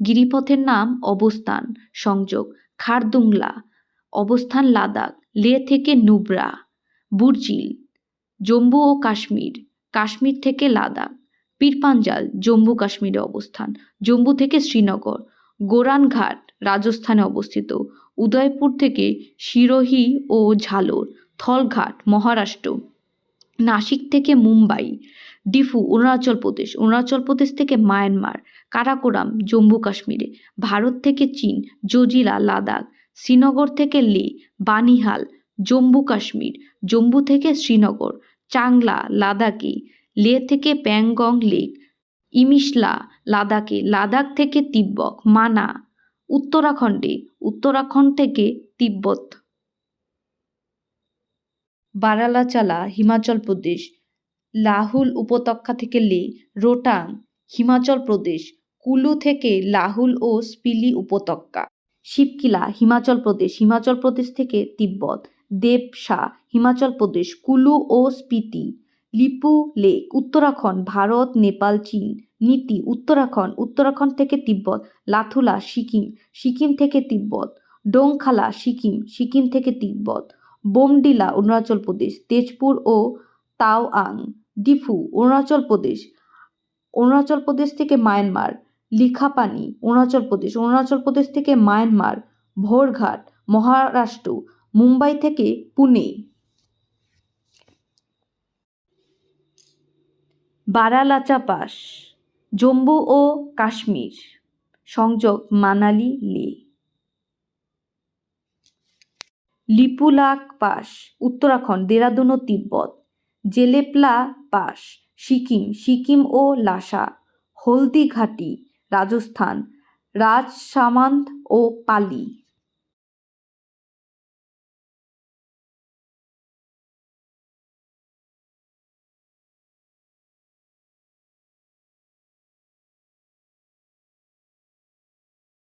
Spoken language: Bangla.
গিরিপথের নাম অবস্থান, সংযোগ, খারদুংলা, অবস্থান লাদাখ, লে থেকে নুব্রা, বুর্জিল, জম্মু ও কাশ্মীর কাশ্মীর থেকে লাদাখ, পীরপাঞ্জাল, জম্মু কাশ্মীরে অবস্থান, জম্মু থেকে শ্রীনগর, গোরানঘাট রাজস্থানে অবস্থিত, উদয়পুর থেকে সিরোহি ও ঝালোর, থলঘাট, মহারাষ্ট্র, নাসিক থেকে মুম্বাই ডিফু, অরুণাচল প্রদেশ। অরুণাচল প্রদেশ থেকে মায়ানমার, কারাকোরাম, জম্মু কাশ্মীরে। ভারত থেকে চীন, জজিরা, লাদাখ। শ্রীনগর থেকে লে, বানিহাল, জম্মু কাশ্মীর। জম্মু থেকে শ্রীনগর, চাংলা, লাদাখে। লে থেকে প্যাংগং লেক, ইমিশলা, লাদাখে। লাদাখ থেকে তিব্বত, মানা। উত্তরাখণ্ডে, উত্তরাখণ্ড থেকে তিব্বত। বারালাচালা, হিমাচল প্রদেশ। লাহুল উপত্যকা থেকে লে, রোটাং, হিমাচল প্রদেশ, কুলু থেকে লাহুল ও স্পিলি উপত্যকা। শিবকিলা, হিমাচল প্রদেশ হিমাচল প্রদেশ থেকে তিব্বত দেবসা হিমাচল প্রদেশ, কুলু ও স্পিতি, লিপু লেক, উত্তরাখণ্ড, ভারত, নেপাল, চীন, নীতি, উত্তরাখণ্ড উত্তরাখণ্ড থেকে তিব্বত, লাথুলা, সিকিম সিকিম থেকে তিব্বত, ডোংখালা, সিকিম সিকিম থেকে তিব্বত, বোমডিলা, অরুণাচল প্রদেশ, তেজপুর ও তাওয়াং ডিফু, অরুণাচল প্রদেশ। অরুণাচল প্রদেশ থেকে মায়ানমার, লিখাপানি, অরুণাচল প্রদেশ। অরুণাচল প্রদেশ থেকে মায়ানমার, ভোরঘাট, মহারাষ্ট্র, মুম্বাই থেকে পুনে। বারালাচা পাস, জম্মু ও কাশ্মীর। সংযোগ, মানালি লে। লিপুলাক পাস, উত্তরাখণ্ড, দেরাদুন ও তিব্বত। জেলেপলা পাস সিকিম সিকিম ও লাসা হলদিঘাটি রাজস্থান রাজসামান্ত ও পালি।